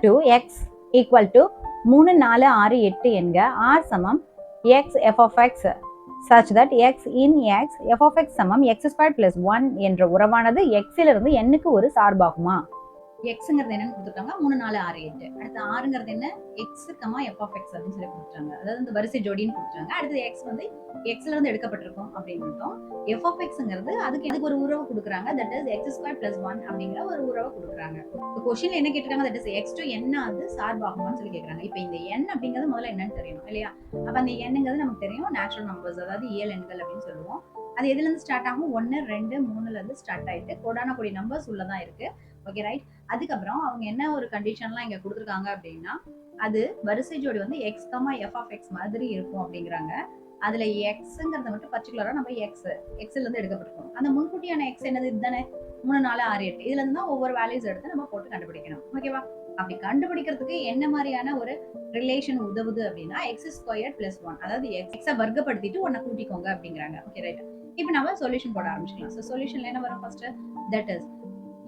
To X equal to மூணு நாலு ஆறு எட்டு என்க ஆர் சமம் x f of x such that x in x f of x சமம் எக்ஸ் ஸ்கொயர் பிளஸ் ஒன் என்ற உறவானது எக்ஸிலிருந்து எண்ணுக்கு ஒரு சார்பாகுமா? எக்ஸுங்கிறது என்னன்னு கொடுத்துருக்காங்க. மூணு நாலு ஆறு எட்டு. அடுத்து ஆறுங்கிறது என்ன? X comma f of x அப்படின்னு சொல்லி கொடுத்துருக்காங்க. அதாவது இந்த வரிசை ஜோடின்னு கொடுத்துருக்காங்க. அடுத்து எக்ஸ் வந்து எக்ஸ்ல இருந்து எடுக்கப்பட்டிருக்கும் அப்படின்னு எஃப் ஆஃப் எக்ஸ்ங்கிறது அதுக்கு எனக்கு ஒரு உறவு கொடுக்குறாங்க? That is x square plus one அப்படிங்கிற ஒரு உறவை கொடுக்குறாங்க. கொஸ்டின் என்ன கேட்டிருக்காங்க? தட் இஸ் எக்ஸ் டு என்ன அது சார்பாகுமான்னு சொல்லி கேட்குறாங்க. இப்போ இந்த எண் அப்படிங்கிறது முதல்ல என்னன்னு தெரியும் இல்லையா? அப்போ அந்த எண்ணுங்கிறது நமக்கு தெரியும். நேச்சுரல் நம்பர்ஸ் அதாவது இயல் எண்கள் அப்படின்னு சொல்லுவோம். அது எதுல இருந்து ஸ்டார்ட் ஆகும்? ஒன்று ரெண்டு மூணுல இருந்து ஸ்டார்ட் ஆயிட்டு கோடான கோடி நம்பர்ஸ் உள்ளதான் இருக்கு. ஓகே ரைட் அதுக்கப்புறம் அவங்க என்ன ஒரு கண்டிஷன்லாம் இங்கே கொடுத்துருக்காங்க அப்படின்னா அது வரிசை ஜோடி வந்து x comma f of x மாதிரி இருக்கும் அப்படிங்கிறாங்க. அதுல எக்ஸுங்கிறத மட்டும் பர்டிகுலரா நம்ம எக்ஸ் எக்ஸ்ல இருந்து எடுக்கப்பட்டிருக்கோம் அந்த முன்கூட்டியான எக்ஸ் என்னது? இதுதானே. மூணு நாலு ஆறு எட்டு. இதுல இருந்து தான் ஒவ்வொரு வேல்யூஸ் எடுத்து நம்ம போட்டு கண்டுபிடிக்கணும். ஓகேவா அப்படி கண்டுபிடிக்கிறதுக்கு என்ன மாதிரியான ஒரு ரிலேஷன் உதவுது அப்படின்னா எக்ஸ் ஸ்கொயர் பிளஸ் ஒன் அதாவது எக்ஸ் எக்ஸை வர்க்கப்படுத்திட்டு ஒன்னை கூட்டிக்கோங்க அப்படிங்கிறாங்க. ஓகே ரைட் இப்போ நம்ம சொல்யூஷன் போட ஆரம்பிச்சிக்கலாம். ஸோ சொல்யூஷன்ல என்ன வரும் ஃபர்ஸ்ட் தட் இஸ்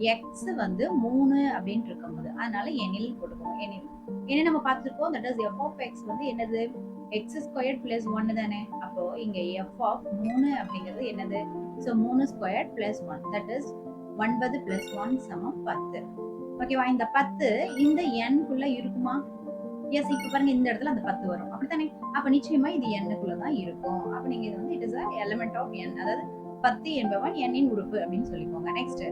எக்ஸ் வந்து மூணு அப்படின்னு இருக்கும்போது அதனால எனில் போட்டுக்கோங்க. எனில். என்ன நம்ம பார்த்துருக்கோம் that is f of x வந்து என்னது? எக்ஸ் ஸ்கொயர் பிளஸ் ஒன்னு தானே? அப்போ இங்க எஃப் ஆஃப் மூணு அப்படிங்கிறது என்னது? ஸோ மூணு square plus one that is ஒன்பது பிளஸ் ஒன் சமம் பத்து. ஓகேவா இந்த பத்து இந்த எண்ணுக்குள்ள இருக்குமா? எஸ் இப்போ பாருங்க இந்த இடத்துல அந்த பத்து வரும். அப்படித்தானே? அப்போ நிச்சயமா இது எண்ணுக்குள்ள தான் இருக்கும். அப்போ நீங்க இது வந்து இட் இஸ் எலமெண்ட் ஆஃப் எண் அதாவது பத்து என்பவன் எண்ணின் உறுப்பு அப்படின்னு சொல்லிக்கோங்க. நெக்ஸ்ட்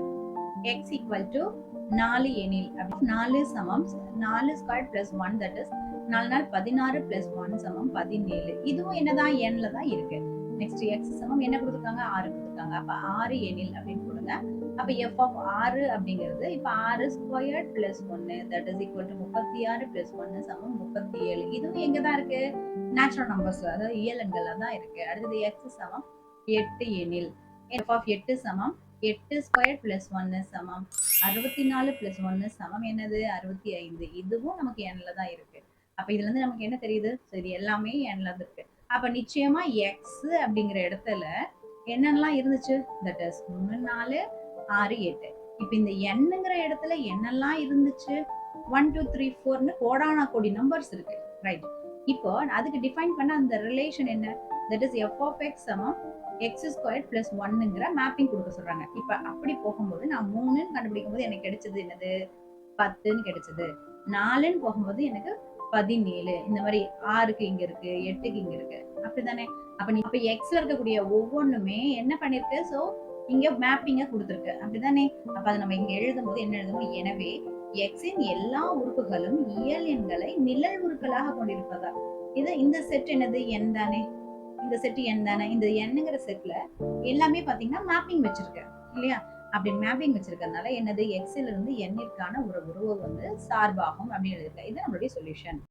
எக்ஸ் ஈக்குவல் டு நாலு எனில். அப்படி நாலு சமம். நாலு square plus one that is நாலு நாள் பதினாறு பிளஸ் ஒன் சமம் பதினேழு. இதுவும் என்னதான் எண்ணில் தான் இருக்கு. நெக்ஸ்ட் எக்ஸ் சமம். என்ன கொடுத்துருக்காங்க? ஆறு கொடுத்துருக்காங்க. அப்ப ஆறு எனில் அப்படின்னு கொடுங்க. அப்போ எஃப் ஆஃப் ஆறு அப்படிங்கிறது இப்ப ஆறு ஸ்கொயர் பிளஸ் ஒன்னு தட் இஸ் ஈக்குவல் டு முப்பத்தி ஆறு பிளஸ் ஒன்னு சமம் முப்பத்தி ஏழு இதுவும் எங்க தான் இருக்கு? நேச்சுரல் நம்பர்ஸ் அதாவது இயலங்கள்ல தான் இருக்கு. அடுத்தது எக்ஸ் சமம் எட்டு எனில். எஃப் ஆஃப் எட்டு சமம் எட்டு ஸ்கொயர் பிளஸ் ஒன்னு சமம். அறுபத்தி நாலு பிளஸ் ஒன்னு சமம். என்னது? அறுபத்தி ஐந்து. இதுவும் நமக்கு எண்ணில் தான் இருக்கு. அப்ப இதுல இருந்து நமக்கு என்ன தெரியுது? சரி எல்லாமே எண்ணில் தான் இருக்கு. அப்ப நிச்சயமா எக்ஸ் அப்படிங்கிற இடத்துல என்னென்னலாம் இருந்துச்சு? தட் இஸ் மூணு நாலு ஆறு எட்டு. இப்ப இந்த எண்ணுங்கிற இடத்துல என்னெல்லாம் இருந்துச்சு? ஒன் டூ த்ரீ ஃபோர்னு கோடானா கோடி நம்பர்ஸ் இருக்கு. ரைட் இப்போ அதுக்கு டிஃபைன் பண்ண அந்த ரிலேஷன் என்ன? That is f of x சமம் எக்ஸ் ஸ்கொயர் பிளஸ் ஒன்னுங்கிற மேப்பிங் கொடுக்க சொல்றாங்க. இப்ப அப்படி போகும்போது நான் மூணுன்னு கண்டுபிடிக்கும் போது எனக்கு கிடைச்சது என்னது? பத்துன்னு கிடைச்சது. நாலுன்னு போகும்போது எனக்கு பதினேழு. இந்த மாதிரி ஆறுக்கு இங்க இருக்கு எட்டுக்கு இங்க இருக்கு. அப்படிதானே அப்ப நீ இப்ப எக்ஸ்ல இருக்கக்கூடிய ஒவ்வொன்றுமே என்ன பண்ணிருக்கு? சோ இங்க மேப்பிங்க கொடுத்துருக்கு. அப்படிதானே அப்ப அதை நம்ம இங்க எழுதும் போது என்ன எழுதணும் எனவே எக்ஸின் எல்லா உறுப்புகளும் இயல் எண்களை நிழல் உருக்களாக கொண்டிருப்பதா இது இந்த செட் என்னது? என் தானே? இந்த செட்டு எண் தானே? இந்த எண்ணுங்கிற செட்ல எல்லாமே பாத்தீங்கன்னா மேப்பிங் வச்சிருக்கேன் இல்லையா? அப்படி மேப்பிங் வச்சிருக்கிறதுனால என்னது எக்ஸில் இருந்து எண்ணிற்கான ஒரு உறவு வந்து சார்பாகும் அப்படின்னு எழுதியிருக்கேன். இது நம்மளுடைய சொல்யூஷன்